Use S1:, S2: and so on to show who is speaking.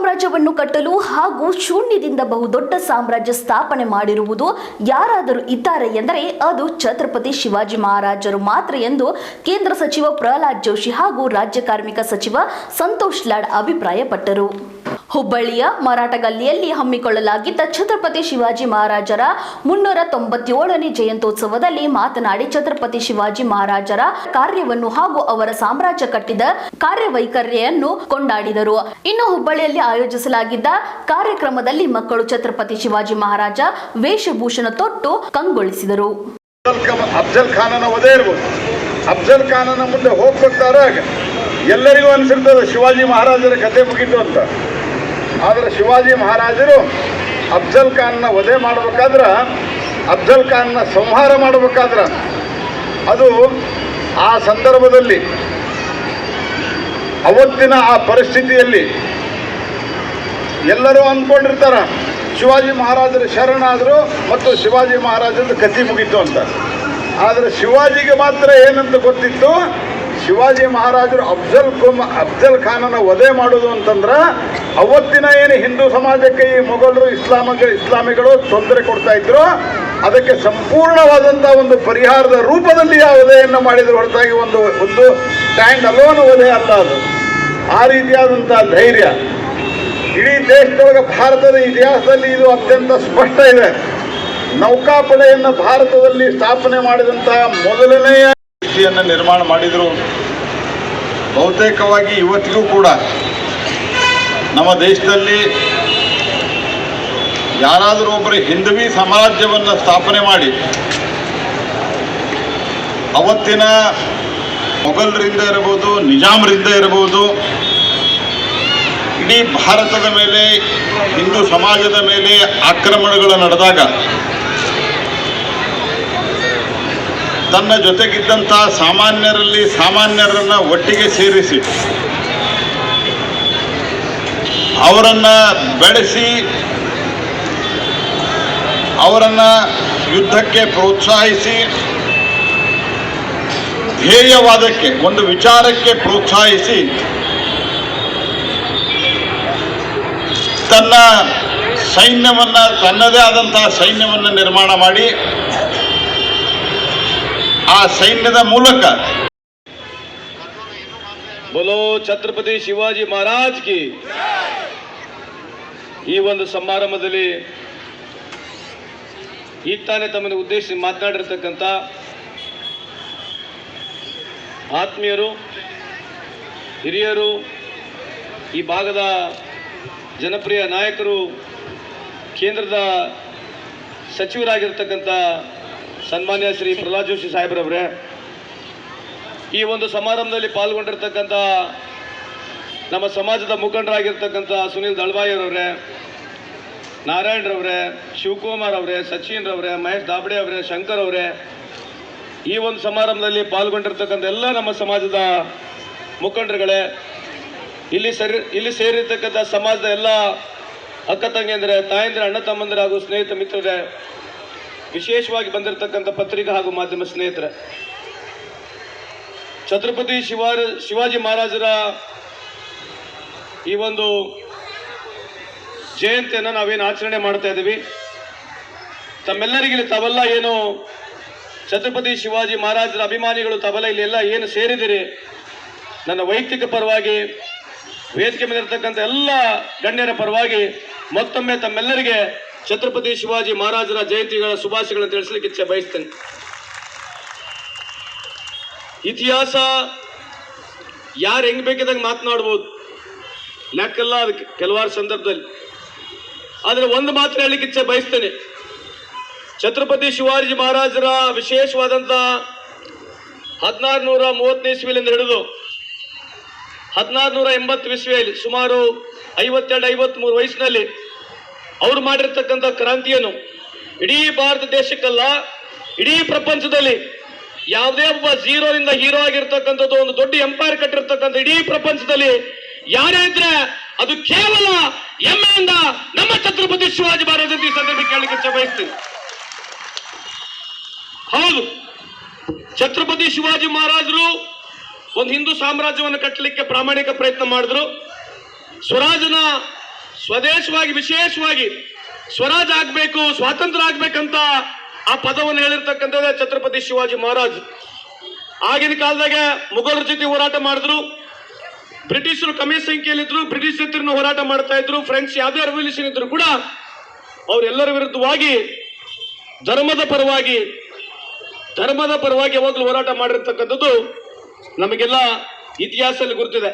S1: ಸಾಮ್ರಾಜ್ಯವನ್ನು ಕಟ್ಟಲು ಹಾಗೂ ಶೂನ್ಯದಿಂದ ಬಹುದೊಡ್ಡ ಸಾಮ್ರಾಜ್ಯ ಸ್ಥಾಪನೆ ಮಾಡಿರುವುದು ಯಾರಾದರೂ ಇದ್ದಾರೆ ಎಂದರೆ ಅದು ಛತ್ರಪತಿ ಶಿವಾಜಿ ಮಹಾರಾಜರು ಮಾತ್ರ ಎಂದು ಕೇಂದ್ರ ಸಚಿವ ಪ್ರಹ್ಲಾದ್ ಜೋಶಿ ಹಾಗೂ ರಾಜ್ಯ ಕಾರ್ಮಿಕ ಸಚಿವ ಸಂತೋಷ್ ಲಾಡ್ ಅಭಿಪ್ರಾಯಪಟ್ಟರು. ಹುಬ್ಬಳ್ಳಿಯ ಮರಾಠಗಲ್ಲಿಯಲ್ಲಿ ಹಮ್ಮಿಕೊಳ್ಳಲಾಗಿದ್ದ ಛತ್ರಪತಿ ಶಿವಾಜಿ ಮಹಾರಾಜರ ಮುನ್ನೂರ ತೊಂಬತ್ತೇಳನೇ ಜಯಂತ್ಯೋತ್ಸವದಲ್ಲಿ ಮಾತನಾಡಿ ಛತ್ರಪತಿ ಶಿವಾಜಿ ಮಹಾರಾಜರ ಕಾರ್ಯವನ್ನು ಹಾಗೂ ಅವರ ಸಾಮ್ರಾಜ್ಯ ಕಟ್ಟಿದ ಕಾರ್ಯವೈಖರಿಯನ್ನು ಕೊಂಡಾಡಿದರು. ಇನ್ನು ಹುಬ್ಬಳ್ಳಿಯಲ್ಲಿ ಆಯೋಜಿಸಲಾಗಿದ್ದ ಕಾರ್ಯಕ್ರಮದಲ್ಲಿ ಮಕ್ಕಳು ಛತ್ರಪತಿ ಶಿವಾಜಿ ಮಹಾರಾಜ ವೇಷಭೂಷಣ ತೊಟ್ಟು ಕಂಗೊಳಿಸಿದರು.
S2: ಅಫ್ಜಲ್ ಖಾನ್ ಅಫ್ಜಲ್ ಖಾನನ ವಧೆ ಇರ್ಬೋದು. ಅಫ್ಜಲ್ ಖಾನನ ಮುಂದೆ ಹೋಗ್ಬೇಕಾದಾಗ ಎಲ್ಲರಿಗೂ ಅನಿಸಿರ್ತದೆ ಶಿವಾಜಿ ಮಹಾರಾಜರ ಕತೆ ಮುಗಿದ್ದು ಅಂತ. ಆದರೆ ಶಿವಾಜಿ ಮಹಾರಾಜರು ಅಫ್ಜಲ್ ಖಾನ್ನ ವಧೆ ಮಾಡಬೇಕಾದ್ರೆ, ಅಫ್ಜಲ್ ಖಾನ್ನ ಸಂಹಾರ ಮಾಡಬೇಕಾದ್ರೆ. ಅದು ಆ ಸಂದರ್ಭದಲ್ಲಿ ಅವತ್ತಿನ ಆ ಪರಿಸ್ಥಿತಿಯಲ್ಲಿ ಎಲ್ಲರೂ ಅಂದ್ಕೊಂಡಿರ್ತಾರ, ಶಿವಾಜಿ ಮಹಾರಾಜರು ಶರಣಾದರು ಮತ್ತು ಶಿವಾಜಿ ಮಹಾರಾಜರ ಕತಿ ಮುಗೀತು ಅಂತ. ಆದರೆ ಶಿವಾಜಿಗೆ ಮಾತ್ರ ಏನಂತ ಗೊತ್ತಿತ್ತು, ಶಿವಾಜಿ ಮಹಾರಾಜರು ಅಫ್ಜಲ್ ಕುಮ್, ಅಫ್ಜಲ್ ಖಾನನ ವಧೆ ಮಾಡೋದು ಅಂತಂದ್ರೆ ಅವತ್ತಿನ ಏನು ಹಿಂದೂ ಸಮಾಜಕ್ಕೆ ಈ ಮೊಘಲರು ಇಸ್ಲಾಮ ಇಸ್ಲಾಮಿಗಳು ತೊಂದರೆ ಕೊಡ್ತಾ ಇದ್ರು, ಅದಕ್ಕೆ ಸಂಪೂರ್ಣವಾದಂಥ ಒಂದು ಪರಿಹಾರದ ರೂಪದಲ್ಲಿ ಆ ವಧೆಯನ್ನು ಮಾಡಿದ್ರು, ಹೊರತಾಗಿ ಒಂದು ಒಂದು ಸ್ಟ್ಯಾಂಡ್ ಅಲೋನ್ ವಧೆ ಅಲ್ಲ ಅದು. ಆ ರೀತಿಯಾದಂಥ ಧೈರ್ಯ. ಇಡೀ ದೇಶದೊಳಗೆ ಭಾರತದ ಇತಿಹಾಸದಲ್ಲಿ ಇದು ಅತ್ಯಂತ ಸ್ಪಷ್ಟ ಇದೆ. ನೌಕಾಪಡೆಯನ್ನು ಭಾರತದಲ್ಲಿ ಸ್ಥಾಪನೆ ಮಾಡಿದಂತಹ ಮೊದಲನೆಯ ರೀತಿಯನ್ನು ನಿರ್ಮಾಣ ಮಾಡಿದರು. ಬಹುತೇಕವಾಗಿ ಇವತ್ತಿಗೂ ಕೂಡ ನಮ್ಮ ದೇಶದಲ್ಲಿ ಯಾರಾದರೂ ಒಬ್ಬರು ಹಿಂದವಿ ಸಾಮ್ರಾಜ್ಯವನ್ನು ಸ್ಥಾಪನೆ ಮಾಡಿ ಅವತ್ತಿನ ಮೊಘಲರಿಂದ ಇರಬಹುದು, ನಿಜಾಮರಿಂದ ಇರಬಹುದು ಇಡೀ ಭಾರತದ ಮೇಲೆ, ಹಿಂದೂ ಸಮಾಜದ ಮೇಲೆ ಆಕ್ರಮಣಗಳು ನಡೆದಾಗ, ತನ್ನ ಜೊತೆಗಿದ್ದಂಥ ಸಾಮಾನ್ಯರಲ್ಲಿ ಸಾಮಾನ್ಯರನ್ನ ಒಟ್ಟಿಗೆ ಸೇರಿಸಿ, ಅವರನ್ನ ಬೆಳೆಸಿ, ಅವರನ್ನ ಯುದ್ಧಕ್ಕೆ ಪ್ರೋತ್ಸಾಹಿಸಿ, ಧ್ಯೇಯವಾದಕ್ಕೆ, ಒಂದು ವಿಚಾರಕ್ಕೆ ಪ್ರೋತ್ಸಾಹಿಸಿ ತನ್ನ ಸೈನ್ಯವನ್ನ, ತನ್ನದೇ ಆದಂತಹ ಸೈನ್ಯವನ್ನ ನಿರ್ಮಾಣ ಮಾಡಿ, ಆ ಸೈನ್ಯದ ಮೂಲಕ
S3: बोलो ಛತ್ರಪತಿ ಶಿವಾಜಿ ಮಹಾರಾಜ್ ಕಿ ಈ ಒಂದು ಸಮಾರಂಭದಲ್ಲಿ ಈ ತಾನೇ ತಮ್ಮನ್ನು ಉದ್ದೇಶಿಸಿ ಮಾತನಾಡಿರ್ತಕ್ಕಂಥ ಆತ್ಮೀಯರು, ಹಿರಿಯರು ಈ ಭಾಗದ ಜನಪ್ರಿಯ ನಾಯಕರು ಕೇಂದ್ರದ ಸಚಿವರಾಗಿರ್ತಕ್ಕಂಥ ಸನ್ಮಾನ್ಯ ಶ್ರೀ ಪ್ರಹ್ಲಾದ್ ಜೋಶಿ ಸಾಹೇಬ್ರವರೇ, ಈ ಒಂದು ಸಮಾರಂಭದಲ್ಲಿ ಪಾಲ್ಗೊಂಡಿರ್ತಕ್ಕಂಥ ನಮ್ಮ ಸಮಾಜದ ಮುಖಂಡರಾಗಿರ್ತಕ್ಕಂಥ ಸುನಿಲ್ ದಳ್ವಾಯಿರವರೇ, ನಾರಾಯಣರವರೇ, ಶಿವಕುಮಾರ್ ಅವರೇ, ಸಚಿನ್ ರವರೇ, ಮಹೇಶ್ ದಾಬಡೆ ಅವರೇ, ಶಂಕರ್ ಅವರೇ, ಈ ಒಂದು ಸಮಾರಂಭದಲ್ಲಿ ಪಾಲ್ಗೊಂಡಿರ್ತಕ್ಕಂಥ ಎಲ್ಲ ನಮ್ಮ ಸಮಾಜದ ಮುಖಂಡರುಗಳೇ ಇಲ್ಲಿ ಸರಿ, ಇಲ್ಲಿ ಸೇರಿರ್ತಕ್ಕಂಥ ಸಮಾಜದ ಎಲ್ಲ ಅಕ್ಕ ತಂಗಿಯಂದ್ರೆ, ತಾಯಂದ್ರೆ, ಅಣ್ಣ ತಮ್ಮಂದ್ರೆ ಹಾಗೂ ಸ್ನೇಹಿತ ಮಿತ್ರರೇ, ವಿಶೇಷವಾಗಿ ಬಂದಿರತಕ್ಕಂಥ ಪತ್ರಿಕಾ ಹಾಗೂ ಮಾಧ್ಯಮ ಸ್ನೇಹಿತರೆ, ಛತ್ರಪತಿ ಶಿವಾರ, ಶಿವಾಜಿ ಮಹಾರಾಜರ ಈ ಒಂದು ಜಯಂತಿಯನ್ನು ನಾವೇನು ಆಚರಣೆ ಮಾಡ್ತಾ ಇದ್ದೀವಿ. ತಮ್ಮೆಲ್ಲರಿಗಿಲ್ಲಿ ತಾವೆಲ್ಲ ಏನು ಛತ್ರಪತಿ ಶಿವಾಜಿ ಮಹಾರಾಜರ ಅಭಿಮಾನಿಗಳು ತಾವೆಲ್ಲ ಇಲ್ಲಿ ಎಲ್ಲ ಏನು ಸೇರಿದಿರಿ. ನನ್ನ ವೈಯಕ್ತಿಕ ಪರವಾಗಿ ವೇದಿಕೆ ಮೇಲೆ ಇರತಕ್ಕಂಥ ಎಲ್ಲ ಗಣ್ಯರ ಪರವಾಗಿ ಮತ್ತೊಮ್ಮೆ ತಮ್ಮೆಲ್ಲರಿಗೆ ಛತ್ರಪತಿ ಶಿವಾಜಿ ಮಹಾರಾಜರ ಜಯಂತಿಗಳ ಶುಭಾಶಯಗಳನ್ನು ತಿಳಿಸಲಿಕ್ಕೆ ಇಚ್ಛೆ ಬಯಸ್ತೇನೆ. ಇತಿಹಾಸ ಯಾರು ಹೆಂಗ್ ಬೇಕಿದಂಗೆ ಮಾತನಾಡ್ಬೋದು. ಲೆಕ್ಕಲ್ಲ ಅದಕ್ಕೆ ಕೆಲವಾರು ಸಂದರ್ಭದಲ್ಲಿ. ಆದರೆ ಒಂದು ಮಾತ್ರ ಹೇಳಲಿಕ್ಕೆ ಇಚ್ಛೆ ಬಯಸ್ತೇನೆ. ಛತ್ರಪತಿ ಶಿವಾಜಿ ಮಹಾರಾಜರ ವಿಶೇಷವಾದಂತಹ ಹದಿನಾರು ನೂರ ಮೂವತ್ತನೇ ಇಸ್ವಿಲಿಂದ ಹಿಡಿದು ಹದಿನಾರು ನೂರ ಎಂಬತ್ತು ಇಸ್ವಿಯಲ್ಲಿ ಸುಮಾರು ಐವತ್ತೆರಡು ಐವತ್ಮೂರು ವಯಸ್ಸಿನಲ್ಲಿ ಅವರು ಮಾಡಿರ್ತಕ್ಕಂಥ ಕ್ರಾಂತಿಯನ್ನು ಇಡೀ ಭಾರತ ದೇಶಕ್ಕಲ್ಲ, ಇಡೀ ಪ್ರಪಂಚದಲ್ಲಿ ಯಾವುದೇ ಒಬ್ಬ ಝೀರೋದಿಂದ ಹೀರೋ ಆಗಿರ್ತಕ್ಕಂಥದ್ದು, ಒಂದು ದೊಡ್ಡ ಎಂಪೈರ್ ಕಟ್ಟಿರ್ತಕ್ಕಂಥ ಇಡೀ ಪ್ರಪಂಚದಲ್ಲಿ ಯಾರೇ ಇದ್ರೆ ಅದು ಕೇವಲ ಹೆಮ್ಮೆಯಿಂದ ನಮ್ಮ ಛತ್ರಪತಿ ಶಿವಾಜಿ ಮಹಾರಾಜ ಈ ಸಂದರ್ಭ ಕೇಳಲಿಕ್ಕೆ ಬಯಸ್ತೀನಿ. ಹೌದು. ಛತ್ರಪತಿ ಶಿವಾಜಿ ಮಹಾರಾಜರು ಒಂದು ಹಿಂದೂ ಸಾಮ್ರಾಜ್ಯವನ್ನು ಕಟ್ಟಲಿಕ್ಕೆ ಪ್ರಾಮಾಣಿಕ ಪ್ರಯತ್ನ ಮಾಡಿದ್ರು. ಸ್ವರಾಜನ ಸ್ವದೇಶವಾಗಿ, ವಿಶೇಷವಾಗಿ ಸ್ವರಾಜ್ ಆಗ್ಬೇಕು, ಸ್ವಾತಂತ್ರ್ಯ ಆಗ್ಬೇಕಂತ ಆ ಪದವನ್ನು ಹೇಳಿರ್ತಕ್ಕಂಥದ್ದೇ ಛತ್ರಪತಿ ಶಿವಾಜಿ ಮಹಾರಾಜ್. ಆಗಿನ ಕಾಲದಾಗ ಮೊಘಲರ ಜೊತೆ ಹೋರಾಟ ಮಾಡಿದ್ರು. ಬ್ರಿಟಿಷರು ಕಮ್ಮಿ ಸಂಖ್ಯೆಯಲ್ಲಿದ್ರು, ಬ್ರಿಟಿಷ್ ಜೊತೆ ಹೋರಾಟ ಮಾಡ್ತಾ ಇದ್ರು. ಫ್ರೆಂಚ್ ಯಾವುದೇ ರೆವಲ್ಯೂಷನ್ ಇದ್ರು ಕೂಡ ಅವರೆಲ್ಲರ ವಿರುದ್ಧವಾಗಿ, ಧರ್ಮದ ಪರವಾಗಿ ಧರ್ಮದ ಪರವಾಗಿ ಯಾವಾಗಲೂ ಹೋರಾಟ ಮಾಡಿರ್ತಕ್ಕಂಥದ್ದು ನಮಗೆಲ್ಲ ಇತಿಹಾಸದಲ್ಲಿ ಗುರುತಿದೆ.